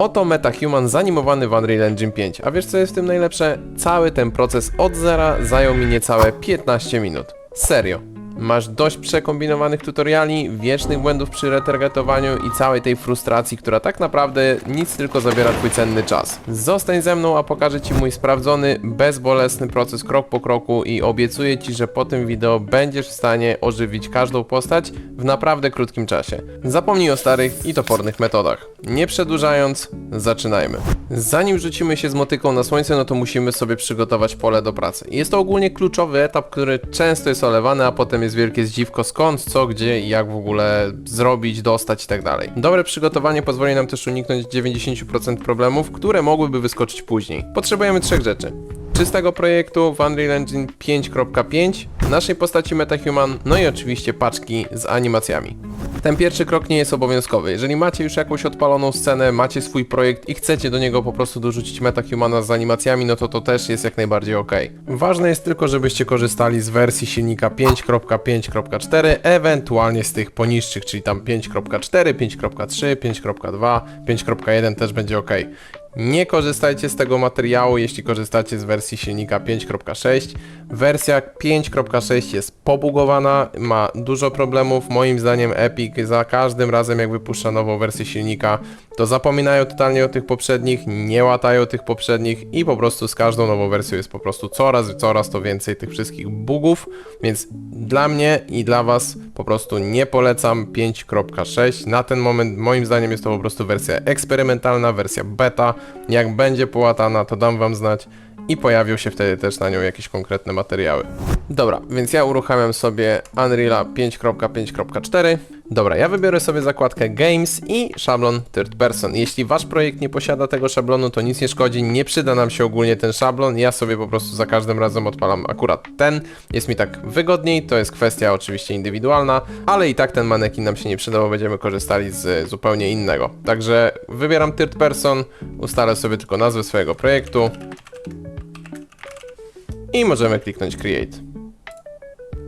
Oto MetaHuman zanimowany w Unreal Engine 5. A wiesz co jest w tym najlepsze? Cały ten proces od zera zajął mi niecałe 15 minut. Serio. Masz dość przekombinowanych tutoriali, wiecznych błędów przy retargetowaniu i całej tej frustracji, która tak naprawdę nic tylko zabiera twój cenny czas. Zostań ze mną, a pokażę ci mój sprawdzony, bezbolesny proces krok po kroku i obiecuję ci, że po tym wideo będziesz w stanie ożywić każdą postać w naprawdę krótkim czasie. Zapomnij o starych i topornych metodach. Nie przedłużając, zaczynajmy. Zanim rzucimy się z motyką na słońce, no to musimy sobie przygotować pole do pracy. Jest to ogólnie kluczowy etap, który często jest olewany, a potem jest wielkie zdziwko skąd, co, gdzie i jak w ogóle zrobić, dostać i tak dalej. Dobre przygotowanie pozwoli nam też uniknąć 90% problemów, które mogłyby wyskoczyć później. Potrzebujemy trzech rzeczy czystego projektu w Unreal Engine 5.5, naszej postaci MetaHuman, no i oczywiście paczki z animacjami. Ten pierwszy krok nie jest obowiązkowy. Jeżeli macie już jakąś odpaloną scenę, macie swój projekt i chcecie do niego po prostu dorzucić MetaHumana z animacjami, no to to też jest jak najbardziej ok. Ważne jest tylko, żebyście korzystali z wersji silnika 5.5.4, ewentualnie z tych poniższych, czyli tam 5.4, 5.3, 5.2, 5.1 też będzie ok. Nie korzystajcie z tego materiału, jeśli korzystacie z wersji silnika 5.6. Wersja 5.6 jest pobugowana, ma dużo problemów. Moim zdaniem Epic za każdym razem jak wypuszcza nową wersję silnika, to zapominają totalnie o tych poprzednich, nie łatają tych poprzednich i po prostu z każdą nową wersją jest po prostu coraz, coraz to więcej tych wszystkich bugów, więc dla mnie i dla Was po prostu nie polecam 5.6. Na ten moment moim zdaniem jest to po prostu wersja eksperymentalna, wersja beta. Jak będzie połatana, to dam Wam znać i pojawią się wtedy też na nią jakieś konkretne materiały. Dobra, więc ja uruchamiam sobie Unreal 5.5.4. Dobra, ja wybiorę sobie zakładkę Games i szablon Third Person. Jeśli Wasz projekt nie posiada tego szablonu, to nic nie szkodzi, nie przyda nam się ogólnie ten szablon. Ja sobie po prostu za każdym razem odpalam akurat ten. Jest mi tak wygodniej, to jest kwestia oczywiście indywidualna, ale i tak ten manekin nam się nie przyda, bo będziemy korzystali z zupełnie innego. Także wybieram Third Person, ustalę sobie tylko nazwę swojego projektu i możemy kliknąć Create.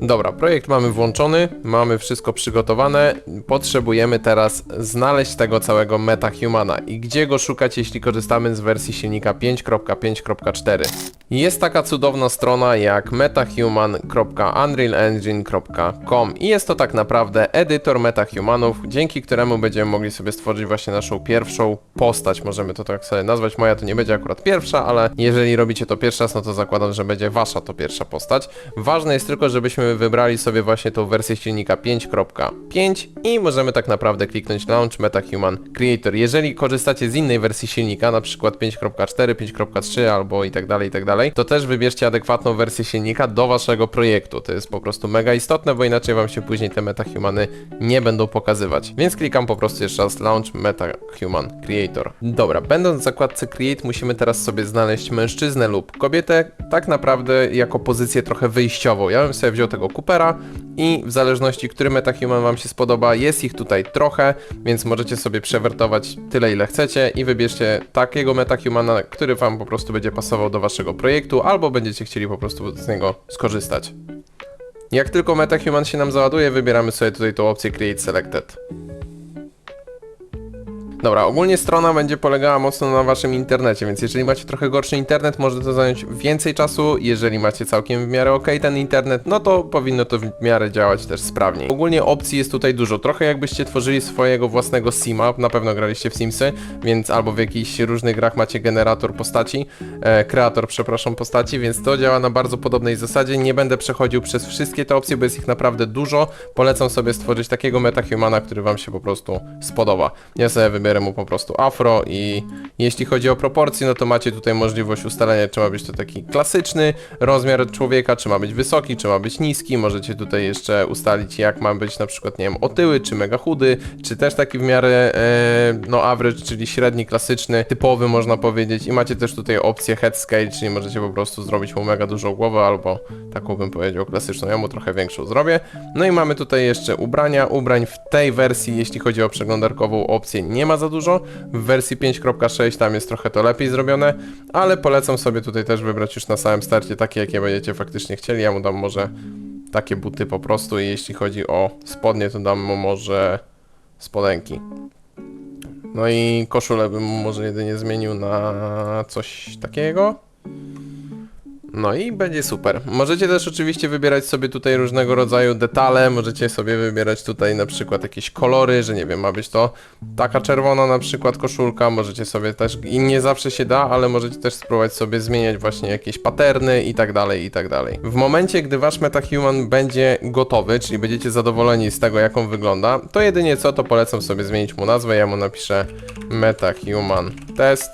Dobra, projekt mamy włączony, mamy wszystko przygotowane. Potrzebujemy teraz znaleźć tego całego MetaHumana. I gdzie go szukać, jeśli korzystamy z wersji silnika 5.5.4? Jest taka cudowna strona jak metahuman.unrealengine.com i jest to tak naprawdę edytor metahumanów, dzięki któremu będziemy mogli sobie stworzyć właśnie naszą pierwszą postać. Możemy to tak sobie nazwać. Moja to nie będzie akurat pierwsza, ale jeżeli robicie to pierwszy raz, no to zakładam, że będzie wasza to pierwsza postać. Ważne jest tylko, żebyśmy wybrali sobie właśnie tą wersję silnika 5.5 i możemy tak naprawdę kliknąć Launch MetaHuman Creator. Jeżeli korzystacie z innej wersji silnika, na przykład 5.4, 5.3 albo i tak dalej, i tak dalej, to też wybierzcie adekwatną wersję silnika do waszego projektu. To jest po prostu mega istotne, bo inaczej wam się później te MetaHumany nie będą pokazywać. Więc klikam po prostu jeszcze raz Launch MetaHuman Creator. Dobra, będąc w zakładce Create, musimy teraz sobie znaleźć mężczyznę lub kobietę, tak naprawdę jako pozycję trochę wyjściową. Ja bym sobie wziął tego Coopera i w zależności, który MetaHuman wam się spodoba, jest ich tutaj trochę, więc możecie sobie przewertować tyle, ile chcecie i wybierzcie takiego MetaHumana, który wam po prostu będzie pasował do waszego projektu, albo będziecie chcieli po prostu z niego skorzystać. Jak tylko MetaHuman się nam załaduje, wybieramy sobie tutaj tą opcję Create Selected. Dobra, ogólnie strona będzie polegała mocno na waszym internecie, więc jeżeli macie trochę gorszy internet, może to zająć więcej czasu. Jeżeli macie całkiem w miarę ok ten internet, no to powinno to w miarę działać też sprawniej. Ogólnie opcji jest tutaj dużo. Trochę jakbyście tworzyli swojego własnego sima, na pewno graliście w Simsy, więc albo w jakichś różnych grach macie generator postaci, e, kreator, przepraszam, postaci, więc to działa na bardzo podobnej zasadzie. Nie będę przechodził przez wszystkie te opcje, bo jest ich naprawdę dużo. Polecam sobie stworzyć takiego metahumana, który wam się po prostu spodoba. Ja sobie wybiorę mu po prostu afro i jeśli chodzi o proporcje, no to macie tutaj możliwość ustalenia, czy ma być to taki klasyczny rozmiar człowieka, czy ma być wysoki, czy ma być niski. Możecie tutaj jeszcze ustalić, jak ma być na przykład, nie wiem, otyły, czy mega chudy, czy też taki w miarę, e, no average, czyli średni, klasyczny, typowy można powiedzieć. I macie też tutaj opcję head scale, czyli możecie po prostu zrobić mu mega dużą głowę, albo taką bym powiedział klasyczną, ja mu trochę większą zrobię. No i mamy tutaj jeszcze ubrania. Ubrań w tej wersji, jeśli chodzi o przeglądarkową opcję, nie ma za dużo. W wersji 5.6 tam jest trochę to lepiej zrobione, ale polecam sobie tutaj też wybrać już na samym starcie takie, jakie będziecie faktycznie chcieli. Ja mu dam może takie buty po prostu i jeśli chodzi o spodnie, to dam mu może spodenki. No i koszulę bym może jedynie zmienił na coś takiego. No i będzie super. Możecie też oczywiście wybierać sobie tutaj różnego rodzaju detale, możecie sobie wybierać tutaj na przykład jakieś kolory, że nie wiem, ma być to taka czerwona na przykład koszulka, możecie sobie też, i nie zawsze się da, ale możecie też spróbować sobie zmieniać właśnie jakieś paterny i tak dalej, i tak dalej. W momencie, gdy wasz MetaHuman będzie gotowy, czyli będziecie zadowoleni z tego, jak on wygląda, to jedynie co, to polecam sobie zmienić mu nazwę, ja mu napiszę MetaHuman Test.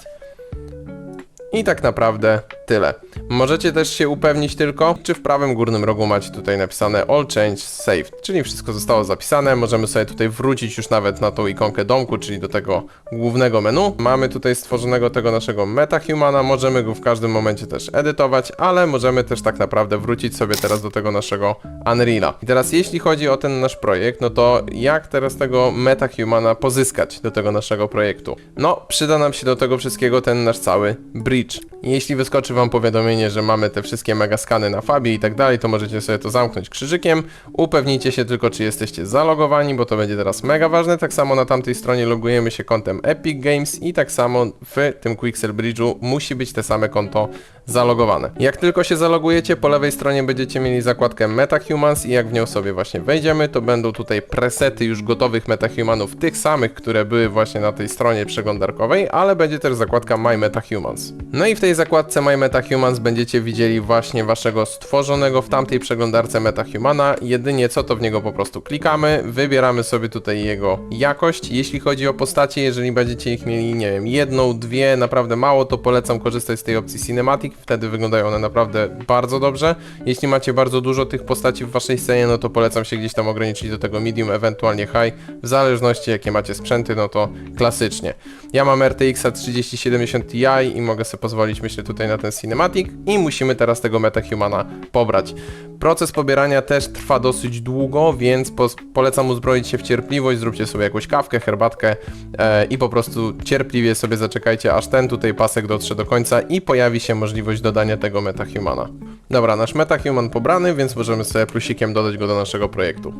I tak naprawdę tyle. Możecie też się upewnić tylko, czy w prawym górnym rogu macie tutaj napisane All Change Saved, czyli wszystko zostało zapisane. Możemy sobie tutaj wrócić już nawet na tą ikonkę domku, czyli do tego głównego menu. Mamy tutaj stworzonego tego naszego MetaHumana, możemy go w każdym momencie też edytować, ale możemy też tak naprawdę wrócić sobie teraz do tego naszego Unreala. I teraz jeśli chodzi o ten nasz projekt, no to jak teraz tego MetaHumana pozyskać do tego naszego projektu? No, przyda nam się do tego wszystkiego ten nasz cały bridge. Jeśli wyskoczy wam powiadomienie, że mamy te wszystkie megaskany na Fabie i tak dalej, to możecie sobie to zamknąć krzyżykiem. Upewnijcie się tylko, czy jesteście zalogowani, bo to będzie teraz mega ważne. Tak samo na tamtej stronie logujemy się kontem Epic Games i tak samo w tym Quixel Bridge'u musi być te same konto zalogowane. Jak tylko się zalogujecie, po lewej stronie będziecie mieli zakładkę MetaHumans i jak w nią sobie właśnie wejdziemy, to będą tutaj presety już gotowych MetaHumanów, tych samych, które były właśnie na tej stronie przeglądarkowej, ale będzie też zakładka My MetaHumans. No i w tej zakładce My MetaHumans będziecie widzieli właśnie waszego stworzonego w tamtej przeglądarce MetaHumana. Jedynie co to w niego po prostu klikamy, wybieramy sobie tutaj jego jakość. Jeśli chodzi o postacie, jeżeli będziecie ich mieli, nie wiem, jedną, dwie, naprawdę mało, to polecam korzystać z tej opcji Cinematic, wtedy wyglądają one naprawdę bardzo dobrze. Jeśli macie bardzo dużo tych postaci w waszej scenie, no to polecam się gdzieś tam ograniczyć do tego medium, ewentualnie high, w zależności jakie macie sprzęty, no to klasycznie. Ja mam RTX 3070 Ti i mogę sobie pozwolić, myślę, tutaj na ten Cinematic i musimy teraz tego MetaHumana pobrać. Proces pobierania też trwa dosyć długo, więc po, polecam uzbroić się w cierpliwość, zróbcie sobie jakąś kawkę, herbatkę e, i po prostu cierpliwie sobie zaczekajcie, aż ten tutaj pasek dotrze do końca i pojawi się możliwość dodania tego MetaHumana. Dobra, nasz MetaHuman pobrany, więc możemy sobie plusikiem dodać go do naszego projektu.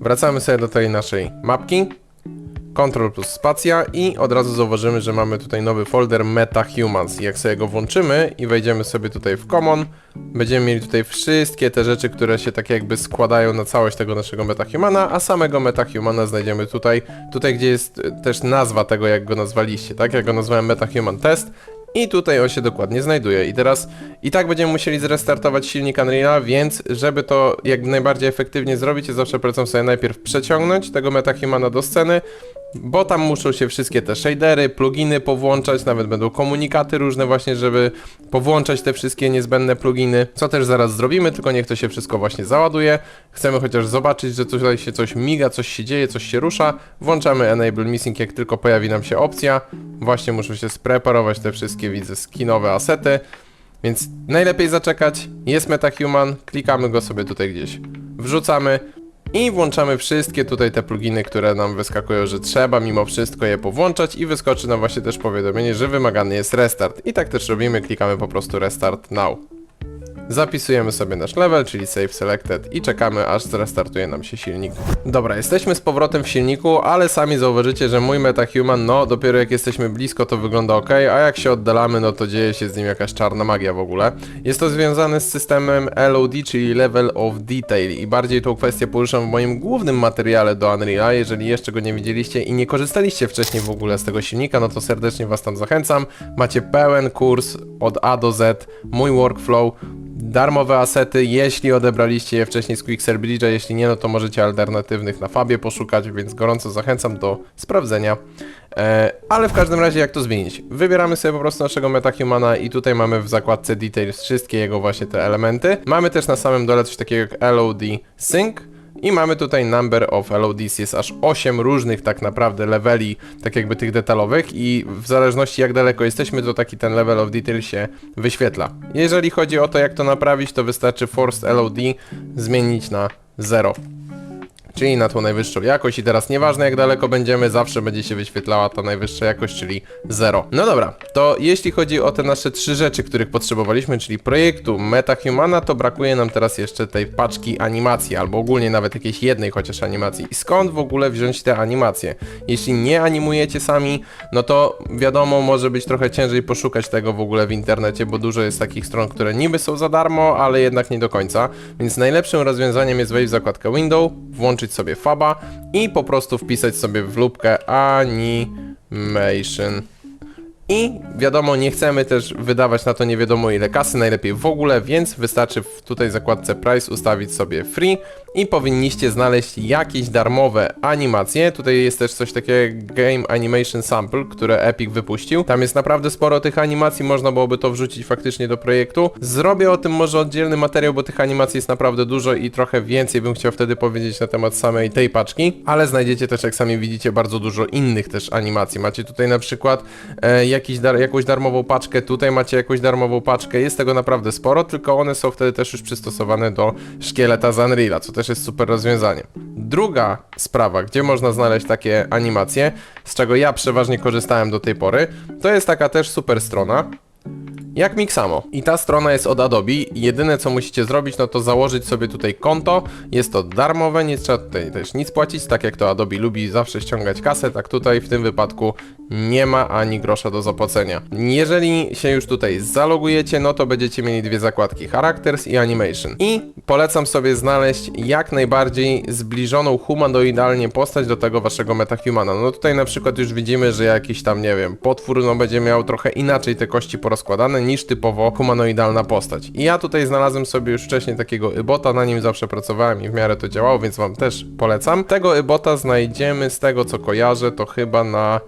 Wracamy sobie do tej naszej mapki. Ctrl plus spacja i od razu zauważymy, że mamy tutaj nowy folder MetaHumans. Jak sobie go włączymy i wejdziemy sobie tutaj w Common, będziemy mieli tutaj wszystkie te rzeczy, które się tak jakby składają na całość tego naszego MetaHumana, a samego MetaHumana znajdziemy tutaj, tutaj gdzie jest e, też nazwa tego, jak go nazwaliście, tak? Jak go nazwałem MetaHuman Test, i tutaj on się dokładnie znajduje. I teraz i tak będziemy musieli zrestartować silnik Unreal'a, więc żeby to jak najbardziej efektywnie zrobić, ja zawsze polecam sobie najpierw przeciągnąć tego MetaHumana do sceny, bo tam muszą się wszystkie te shadery, pluginy powłączać, nawet będą komunikaty różne właśnie, żeby powłączać te wszystkie niezbędne pluginy, co też zaraz zrobimy, tylko niech to się wszystko właśnie załaduje. Chcemy chociaż zobaczyć, że tutaj się coś miga, coś się dzieje, coś się rusza. Włączamy Enable Missing, jak tylko pojawi nam się opcja. Właśnie muszę się spreparować te wszystkie, widzę, skinowe asety. Więc najlepiej zaczekać, jest MetaHuman, klikamy go sobie tutaj gdzieś, wrzucamy i włączamy wszystkie tutaj te pluginy, które nam wyskakują, że trzeba mimo wszystko je powłączać i wyskoczy nam właśnie też powiadomienie, że wymagany jest restart. I tak też robimy, klikamy po prostu restart now. Zapisujemy sobie nasz level, czyli save selected i czekamy aż zrestartuje nam się silnik. Dobra, jesteśmy z powrotem w silniku, ale sami zauważycie, że mój MetaHuman, no dopiero jak jesteśmy blisko to wygląda ok, a jak się oddalamy, no to dzieje się z nim jakaś czarna magia w ogóle. Jest to związane z systemem LOD, czyli Level of Detail i bardziej tą kwestię poruszam w moim głównym materiale do Unreal'a. Jeżeli jeszcze go nie widzieliście i nie korzystaliście wcześniej w ogóle z tego silnika, no to serdecznie was tam zachęcam. Macie pełen kurs od A do Z, mój workflow, darmowe asety, jeśli odebraliście je wcześniej z Quixel Bridge'a, jeśli nie, no to możecie alternatywnych na Fabie poszukać, więc gorąco zachęcam do sprawdzenia. E, ale w każdym razie jak to zmienić? Wybieramy sobie po prostu naszego MetaHumana i tutaj mamy w zakładce Details wszystkie jego właśnie te elementy. Mamy też na samym dole coś takiego jak LOD Sync, i mamy tutaj number of LODs, jest aż 8 różnych tak naprawdę leveli, tak jakby tych detalowych i w zależności jak daleko jesteśmy, to taki ten level of detail się wyświetla. Jeżeli chodzi o to jak to naprawić, to wystarczy forced LOD zmienić na 0. czyli na tą najwyższą jakość i teraz nieważne jak daleko będziemy, zawsze będzie się wyświetlała ta najwyższa jakość, czyli 0. No dobra, to jeśli chodzi o te nasze trzy rzeczy, których potrzebowaliśmy, czyli projektu MetaHumana, to brakuje nam teraz jeszcze tej paczki animacji, albo ogólnie nawet jakiejś jednej chociaż animacji. I skąd w ogóle wziąć te animacje? Jeśli nie animujecie sami, no to wiadomo, może być trochę ciężej poszukać tego w ogóle w internecie, bo dużo jest takich stron, które niby są za darmo, ale jednak nie do końca. Więc najlepszym rozwiązaniem jest wejść w zakładkę Window, włączyć sobie Faba i po prostu wpisać sobie w lubkę Animation. I wiadomo, nie chcemy też wydawać na to nie wiadomo ile kasy, najlepiej w ogóle, więc wystarczy w tutaj zakładce Price ustawić sobie Free i powinniście znaleźć jakieś darmowe animacje. Tutaj jest też coś takiego Game Animation Sample, które Epic wypuścił. Tam jest naprawdę sporo tych animacji, można byłoby to wrzucić faktycznie do projektu. Zrobię o tym może oddzielny materiał, bo tych animacji jest naprawdę dużo i trochę więcej bym chciał wtedy powiedzieć na temat samej tej paczki, ale znajdziecie też, jak sami widzicie, bardzo dużo innych też animacji. Macie tutaj na przykład e, jakiś dar jakąś darmową paczkę, tutaj macie jakąś darmową paczkę, jest tego naprawdę sporo, tylko one są wtedy też już przystosowane do szkieleta z Unreala, co też jest super rozwiązanie. Druga sprawa, gdzie można znaleźć takie animacje, z czego ja przeważnie korzystałem do tej pory, to jest taka też super strona, jak Mixamo. I ta strona jest od Adobe. Jedyne co musicie zrobić, no to założyć sobie tutaj konto. Jest to darmowe, nie trzeba tutaj też nic płacić, tak jak to Adobe lubi zawsze ściągać kasę, tak tutaj w tym wypadku nie ma ani grosza do zapłacenia. Jeżeli się już tutaj zalogujecie, no to będziecie mieli dwie zakładki, Characters i Animation. I polecam sobie znaleźć jak najbardziej zbliżoną humanoidalnie postać do tego waszego metahumana. No tutaj na przykład już widzimy, że jakiś tam, nie wiem, potwór no będzie miał trochę inaczej te kości porozkładane niż typowo humanoidalna postać. I ja tutaj znalazłem sobie już wcześniej takiego Ybota, na nim zawsze pracowałem i w miarę to działało, więc wam też polecam. Tego Ybota znajdziemy z tego co kojarzę, to chyba na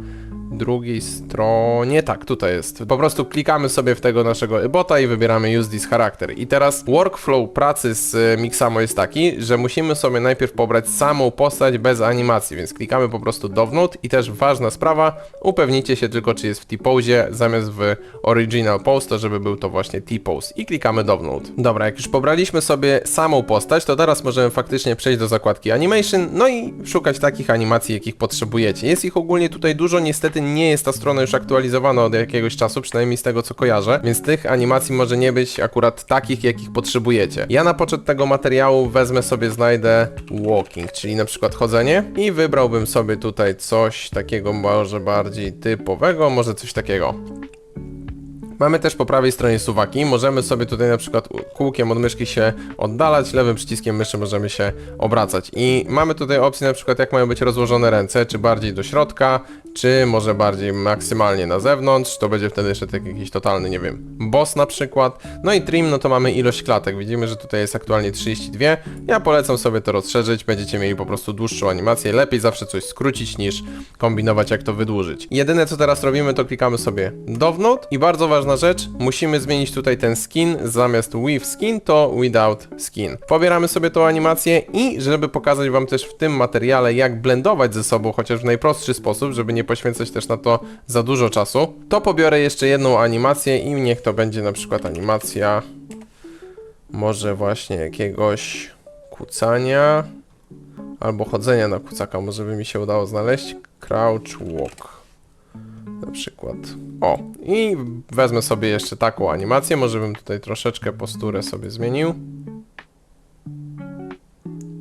drugiej stronie, tak, tutaj jest. Po prostu klikamy sobie w tego naszego ebota i wybieramy use this character. I teraz workflow pracy z e, Mixamo jest taki, że musimy sobie najpierw pobrać samą postać bez animacji, więc klikamy po prostu download i też ważna sprawa, upewnijcie się tylko czy jest w T-pose zamiast w original pose, to żeby był to właśnie T-pose i klikamy download. Dobra, jak już pobraliśmy sobie samą postać, to teraz możemy faktycznie przejść do zakładki animation, no i szukać takich animacji, jakich potrzebujecie. Jest ich ogólnie tutaj dużo, niestety nie jest ta strona już aktualizowana od jakiegoś czasu, przynajmniej z tego co kojarzę, więc tych animacji może nie być akurat takich, jakich potrzebujecie. Ja na początek tego materiału wezmę sobie, znajdę walking, czyli na przykład chodzenie i wybrałbym sobie tutaj coś takiego może bardziej typowego, może coś takiego. Mamy też po prawej stronie suwaki. Możemy sobie tutaj na przykład kółkiem od myszki się oddalać, lewym przyciskiem myszy możemy się obracać. I mamy tutaj opcję na przykład jak mają być rozłożone ręce, czy bardziej do środka, czy może bardziej maksymalnie na zewnątrz. To będzie wtedy jeszcze taki jakiś totalny, nie wiem, boss na przykład. No i trim, no to mamy ilość klatek. Widzimy, że tutaj jest aktualnie 32. Ja polecam sobie to rozszerzyć, będziecie mieli po prostu dłuższą animację. Lepiej zawsze coś skrócić niż kombinować jak to wydłużyć. Jedyne co teraz robimy to klikamy sobie download i bardzo ważna rzecz, musimy zmienić tutaj ten skin zamiast with skin to without skin. Pobieramy sobie tą animację i żeby pokazać wam też w tym materiale jak blendować ze sobą, chociaż w najprostszy sposób, żeby nie poświęcać też na to za dużo czasu, to pobiorę jeszcze jedną animację i niech to będzie na przykład animacja może właśnie jakiegoś kucania albo chodzenia na kucaka, może by mi się udało znaleźć. Crouch walk na przykład. O, i wezmę sobie jeszcze taką animację, może bym tutaj troszeczkę posturę sobie zmienił.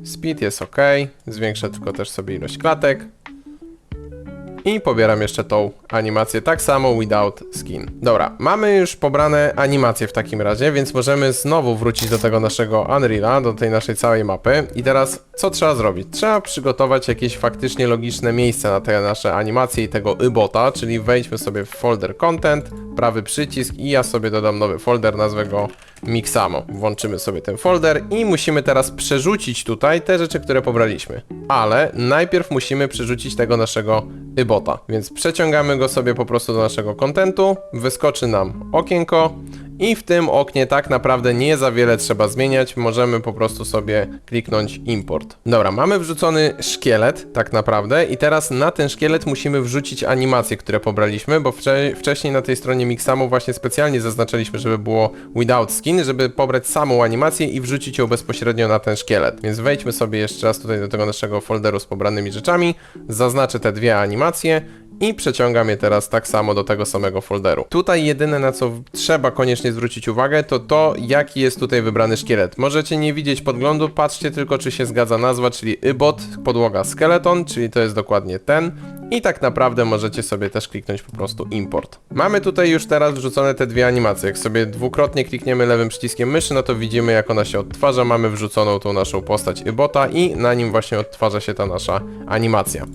Speed jest ok, zwiększę tylko też sobie ilość klatek. I pobieram jeszcze tą animację, tak samo without skin. Dobra, mamy już pobrane animacje w takim razie, więc możemy znowu wrócić do tego naszego Unreala, do tej naszej całej mapy. I teraz co trzeba zrobić? Trzeba przygotować jakieś faktycznie logiczne miejsce na te nasze animacje i tegoybota, czyli wejdźmy sobie w folder content, prawy przycisk i ja sobie dodam nowy folder, nazwę go Mixamo. Włączymy sobie ten folder i musimy teraz przerzucić tutaj te rzeczy, które pobraliśmy. Ale najpierw musimy przerzucić tego naszegoybota, więc przeciągamy go sobie po prostu do naszego kontentu, wyskoczy nam okienko I w tym oknie tak naprawdę nie za wiele trzeba zmieniać, możemy po prostu sobie kliknąć import. Dobra, mamy wrzucony szkielet tak naprawdę i teraz na ten szkielet musimy wrzucić animacje, które pobraliśmy, bo wcze wcześniej na tej stronie Mixamu właśnie specjalnie zaznaczyliśmy, żeby było without skin, żeby pobrać samą animację i wrzucić ją bezpośrednio na ten szkielet. Więc wejdźmy sobie jeszcze raz tutaj do tego naszego folderu z pobranymi rzeczami, zaznaczę te dwie animacje i przeciągam je teraz tak samo do tego samego folderu. Tutaj jedyne na co trzeba koniecznie zwrócić uwagę to to jaki jest tutaj wybrany szkielet. Możecie nie widzieć podglądu, patrzcie tylko czy się zgadza nazwa, czyli ibot, podłoga skeleton, czyli to jest dokładnie ten i tak naprawdę możecie sobie też kliknąć po prostu import. Mamy tutaj już teraz wrzucone te dwie animacje. Jak sobie dwukrotnie klikniemy lewym przyciskiem myszy, no to widzimy jak ona się odtwarza. Mamy wrzuconą tą naszą postać ibota i na nim właśnie odtwarza się ta nasza animacja.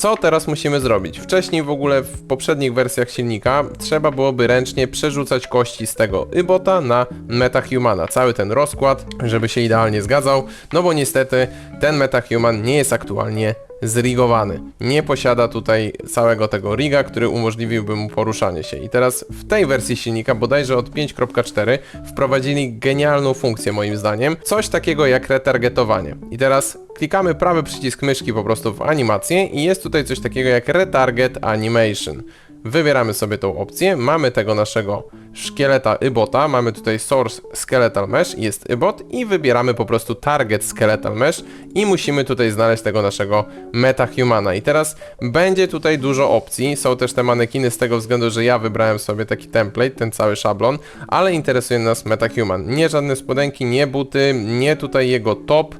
Co teraz musimy zrobić? Wcześniej w ogóle w poprzednich wersjach silnika trzeba byłoby ręcznie przerzucać kości z tego Ibota na Metahumana. Cały ten rozkład, żeby się idealnie zgadzał, no bo niestety ten Metahuman nie jest aktualnie zrigowany. Nie posiada tutaj całego tego riga, który umożliwiłby mu poruszanie się. I teraz w tej wersji silnika, bodajże od 5.4, wprowadzili genialną funkcję moim zdaniem. Coś takiego jak retargetowanie. I teraz klikamy prawy przycisk myszki po prostu w animację i jest tutaj coś takiego jak retarget animation. Wybieramy sobie tą opcję, mamy tego naszego szkieleta Ibota, mamy tutaj Source Skeletal Mesh, jest Ibot i wybieramy po prostu Target Skeletal Mesh i musimy tutaj znaleźć tego naszego Metahumana. I teraz będzie tutaj dużo opcji, są też te manekiny z tego względu, że ja wybrałem sobie taki template, ten cały szablon, ale interesuje nas Metahuman. Nie żadne spodenki, nie buty, nie tutaj jego top,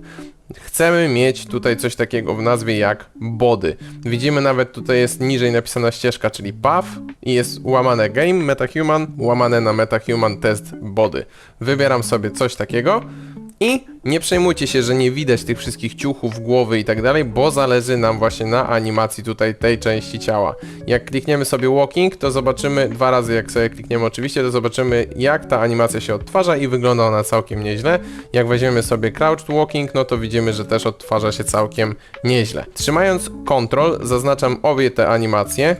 Chcemy mieć tutaj coś takiego w nazwie jak body. Widzimy nawet tutaj jest niżej napisana ścieżka, czyli path i jest łamane game metahuman, łamane na metahuman test body. Wybieram sobie coś takiego i nie przejmujcie się, że nie widać tych wszystkich ciuchów, głowy i tak dalej, bo zależy nam właśnie na animacji tutaj tej części ciała. Jak klikniemy sobie walking, to zobaczymy dwa razy, jak sobie klikniemy oczywiście, to zobaczymy jak ta animacja się odtwarza i wygląda ona całkiem nieźle. Jak weźmiemy sobie crouched walking, no to widzimy, że też odtwarza się całkiem nieźle. Trzymając Ctrl zaznaczam obie te animacje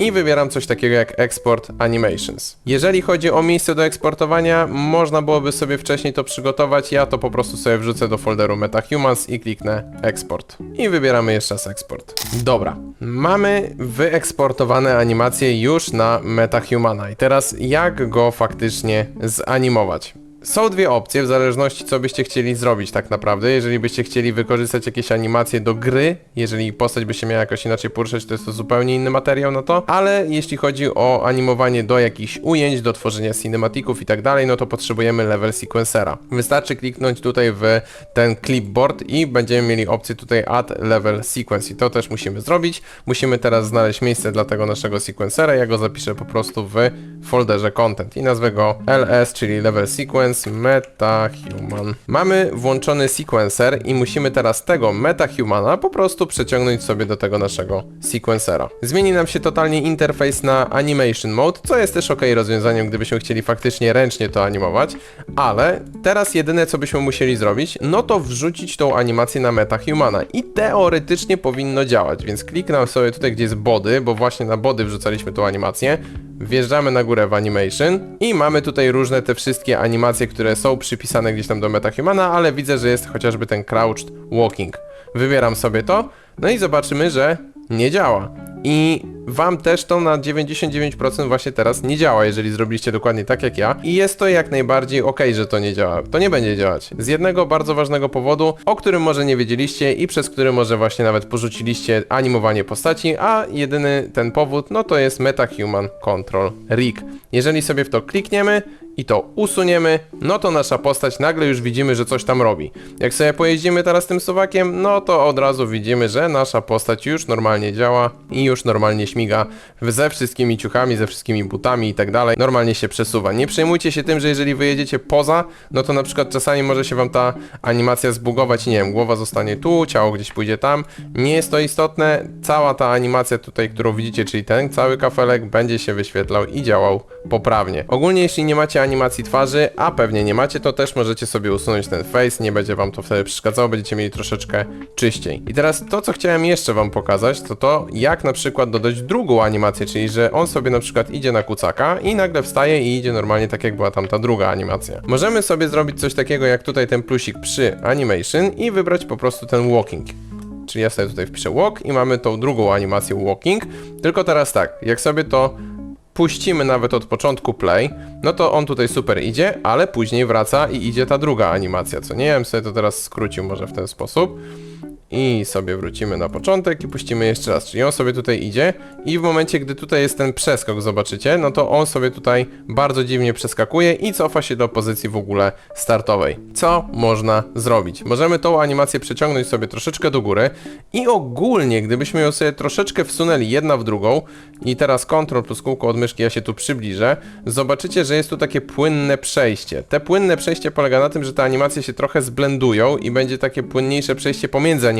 i wybieram coś takiego jak Export Animations. Jeżeli chodzi o miejsce do eksportowania, można byłoby sobie wcześniej to przygotować, ja to po prostu sobie wrzucę do folderu MetaHumans i kliknę Export. I wybieramy jeszcze raz Export. Dobra, mamy wyeksportowane animacje już na MetaHumana i teraz jak go faktycznie zanimować? Są dwie opcje, w zależności co byście chcieli zrobić tak naprawdę. Jeżeli byście chcieli wykorzystać jakieś animacje do gry, jeżeli postać by się miała jakoś inaczej poruszać, to jest to zupełnie inny materiał na to. Ale jeśli chodzi o animowanie do jakichś ujęć, do tworzenia cinematików i tak dalej, no to potrzebujemy level sequencera. Wystarczy kliknąć tutaj w ten clipboard i będziemy mieli opcję tutaj add level sequence i to też musimy zrobić. Musimy teraz znaleźć miejsce dla tego naszego sequencera. Ja go zapiszę po prostu w folderze content i nazwę go ls, czyli level sequence metahuman. Mamy włączony sequencer i musimy teraz tego metahumana po prostu przeciągnąć sobie do tego naszego sequencera. Zmieni nam się totalnie interfejs na animation mode, co jest też ok rozwiązaniem, gdybyśmy chcieli faktycznie ręcznie to animować, ale teraz jedyne co byśmy musieli zrobić, no to wrzucić tą animację na metahumana i teoretycznie powinno działać, więc kliknę sobie tutaj gdzie jest body, bo właśnie na body wrzucaliśmy tą animację, wjeżdżamy na górę w animation i mamy tutaj różne te wszystkie animacje, które są przypisane gdzieś tam do MetaHumana, ale widzę, że jest chociażby ten crouched walking. Wybieram sobie to, no i zobaczymy, że nie działa. I wam też to na 99% właśnie teraz nie działa, jeżeli zrobiliście dokładnie tak jak ja. I jest to jak najbardziej ok, że to nie działa. To nie będzie działać. Z jednego bardzo ważnego powodu, o którym może nie wiedzieliście i przez który może właśnie nawet porzuciliście animowanie postaci, a jedyny ten powód, no to jest MetaHuman Control Rig. Jeżeli sobie w to klikniemy, i to usuniemy, no to nasza postać nagle już widzimy, że coś tam robi. Jak sobie pojeździmy teraz tym suwakiem, no to od razu widzimy, że nasza postać już normalnie działa i już normalnie śmiga ze wszystkimi ciuchami, ze wszystkimi butami i tak dalej. Normalnie się przesuwa. Nie przejmujcie się tym, że jeżeli wyjedziecie poza, no to na przykład czasami może się wam ta animacja zbugować nie wiem, głowa zostanie tu, ciało gdzieś pójdzie tam. Nie jest to istotne. Cała ta animacja tutaj, którą widzicie, czyli ten cały kafelek będzie się wyświetlał i działał poprawnie. Ogólnie jeśli nie macie animacji twarzy, a pewnie nie macie, to też możecie sobie usunąć ten face, nie będzie wam to wtedy przeszkadzało, będziecie mieli troszeczkę czyściej. I teraz to, co chciałem jeszcze wam pokazać, to to, jak na przykład dodać drugą animację, czyli że on sobie na przykład idzie na kucaka i nagle wstaje i idzie normalnie tak, jak była tam ta druga animacja. Możemy sobie zrobić coś takiego, jak tutaj ten plusik przy animation i wybrać po prostu ten walking. Czyli ja sobie tutaj wpiszę walk i mamy tą drugą animację walking. Tylko teraz tak, jak sobie to puścimy nawet od początku play, no to on tutaj super idzie, ale później wraca i idzie ta druga animacja, co nie? Bym sobie to teraz skrócił może w ten sposób. I sobie wrócimy na początek i puścimy jeszcze raz. Czyli on sobie tutaj idzie i w momencie, gdy tutaj jest ten przeskok, zobaczycie, no to on sobie tutaj bardzo dziwnie przeskakuje i cofa się do pozycji w ogóle startowej. Co można zrobić? Możemy tą animację przeciągnąć sobie troszeczkę do góry i ogólnie, gdybyśmy ją sobie troszeczkę wsunęli jedna w drugą i teraz Ctrl plus kółko od myszki, ja się tu przybliżę, zobaczycie, że jest tu takie płynne przejście. Te płynne przejście polega na tym, że te animacje się trochę zblendują i będzie takie płynniejsze przejście pomiędzy animacjami,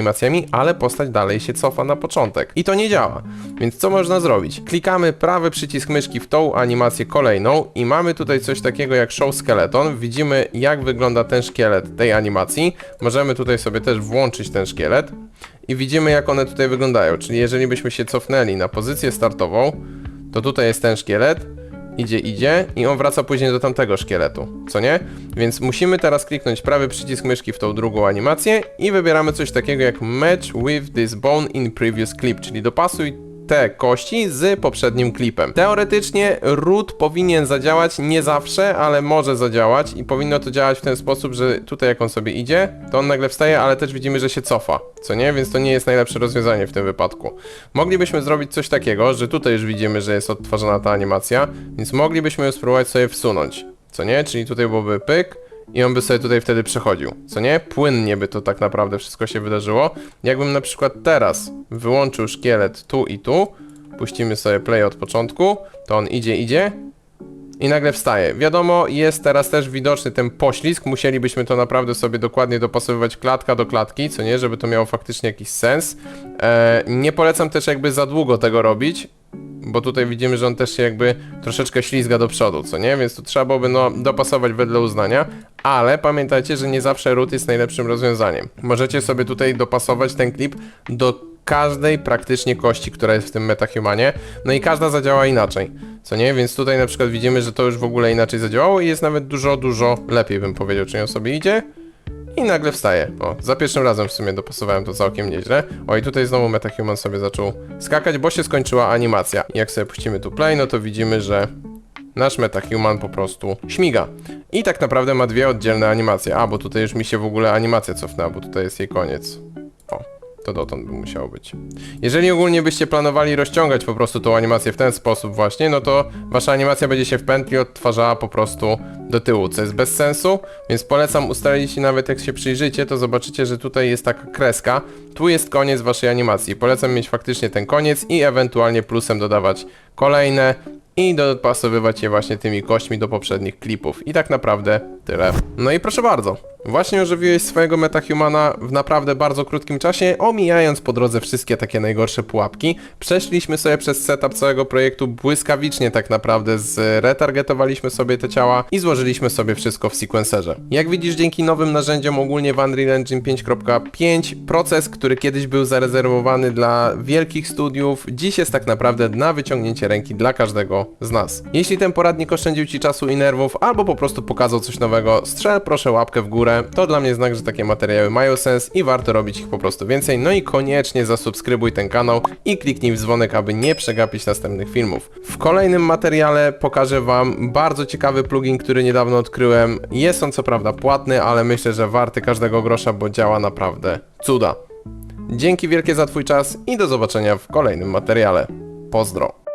ale postać dalej się cofa na początek. I to nie działa. Więc co można zrobić? Klikamy prawy przycisk myszki w tą animację kolejną i mamy tutaj coś takiego jak Show Skeleton. Widzimy jak wygląda ten szkielet tej animacji. Możemy tutaj sobie też włączyć ten szkielet i widzimy jak one tutaj wyglądają. Czyli jeżeli byśmy się cofnęli na pozycję startową, to tutaj jest ten szkielet, idzie, idzie i on wraca później do tamtego szkieletu, co nie? Więc musimy teraz kliknąć prawy przycisk myszki w tą drugą animację i wybieramy coś takiego jak Match with this bone in previous clip, czyli dopasuj te kości z poprzednim klipem. Teoretycznie root powinien zadziałać, nie zawsze, ale może zadziałać i powinno to działać w ten sposób, że tutaj jak on sobie idzie, to on nagle wstaje, ale też widzimy, że się cofa, co nie? Więc to nie jest najlepsze rozwiązanie w tym wypadku. Moglibyśmy zrobić coś takiego, że tutaj już widzimy, że jest odtwarzana ta animacja, więc moglibyśmy ją spróbować sobie wsunąć, co nie? Czyli tutaj byłoby pyk, i on by sobie tutaj wtedy przechodził, co nie? Płynnie by to tak naprawdę wszystko się wydarzyło. Jakbym na przykład teraz wyłączył szkielet tu i tu, puścimy sobie play od początku, to on idzie, idzie i nagle wstaje. Wiadomo, jest teraz też widoczny ten poślizg, musielibyśmy to naprawdę sobie dokładnie dopasowywać klatka do klatki, co nie? Żeby to miało faktycznie jakiś sens. Eee, nie polecam też jakby za długo tego robić, bo tutaj widzimy, że on też się jakby troszeczkę ślizga do przodu, co nie? Więc tu trzeba byłoby no, dopasować wedle uznania, ale pamiętajcie, że nie zawsze root jest najlepszym rozwiązaniem. Możecie sobie tutaj dopasować ten klip do każdej praktycznie kości, która jest w tym metahumanie, no i każda zadziała inaczej, co nie? Więc tutaj na przykład widzimy, że to już w ogóle inaczej zadziałało i jest nawet dużo, dużo lepiej bym powiedział, czyli on sobie idzie, i nagle wstaje. O, za pierwszym razem w sumie dopasowałem to całkiem nieźle. O, i tutaj znowu MetaHuman sobie zaczął skakać, bo się skończyła animacja. I jak sobie puścimy tu play, no to widzimy, że nasz MetaHuman po prostu śmiga. I tak naprawdę ma dwie oddzielne animacje. A, bo tutaj już mi się w ogóle animacja cofnęła, bo tutaj jest jej koniec. To dotąd by musiało być. Jeżeli ogólnie byście planowali rozciągać po prostu tą animację w ten sposób właśnie, no to wasza animacja będzie się w pętli odtwarzała po prostu do tyłu, co jest bez sensu, więc polecam ustalić i nawet jak się przyjrzycie, to zobaczycie, że tutaj jest taka kreska, tu jest koniec waszej animacji. Polecam mieć faktycznie ten koniec i ewentualnie plusem dodawać kolejne i dopasowywać je właśnie tymi kośćmi do poprzednich klipów. I tak naprawdę tyle. No i proszę bardzo. Właśnie ożywiłeś swojego metahumana w naprawdę bardzo krótkim czasie, omijając po drodze wszystkie takie najgorsze pułapki. Przeszliśmy sobie przez setup całego projektu błyskawicznie tak naprawdę, zretargetowaliśmy sobie te ciała i złożyliśmy sobie wszystko w sequencerze. Jak widzisz, dzięki nowym narzędziom ogólnie w Unreal Engine 5.5 proces, który kiedyś był zarezerwowany dla wielkich studiów, dziś jest tak naprawdę na wyciągnięcie ręki dla każdego z nas. Jeśli ten poradnik oszczędził Ci czasu i nerwów, albo po prostu pokazał coś nowego, strzel proszę łapkę w górę, to dla mnie znak, że takie materiały mają sens i warto robić ich po prostu więcej. No i koniecznie zasubskrybuj ten kanał i kliknij w dzwonek, aby nie przegapić następnych filmów. W kolejnym materiale pokażę Wam bardzo ciekawy plugin, który niedawno odkryłem. Jest on co prawda płatny, ale myślę, że warty każdego grosza, bo działa naprawdę cuda. Dzięki wielkie za Twój czas i do zobaczenia w kolejnym materiale. Pozdro!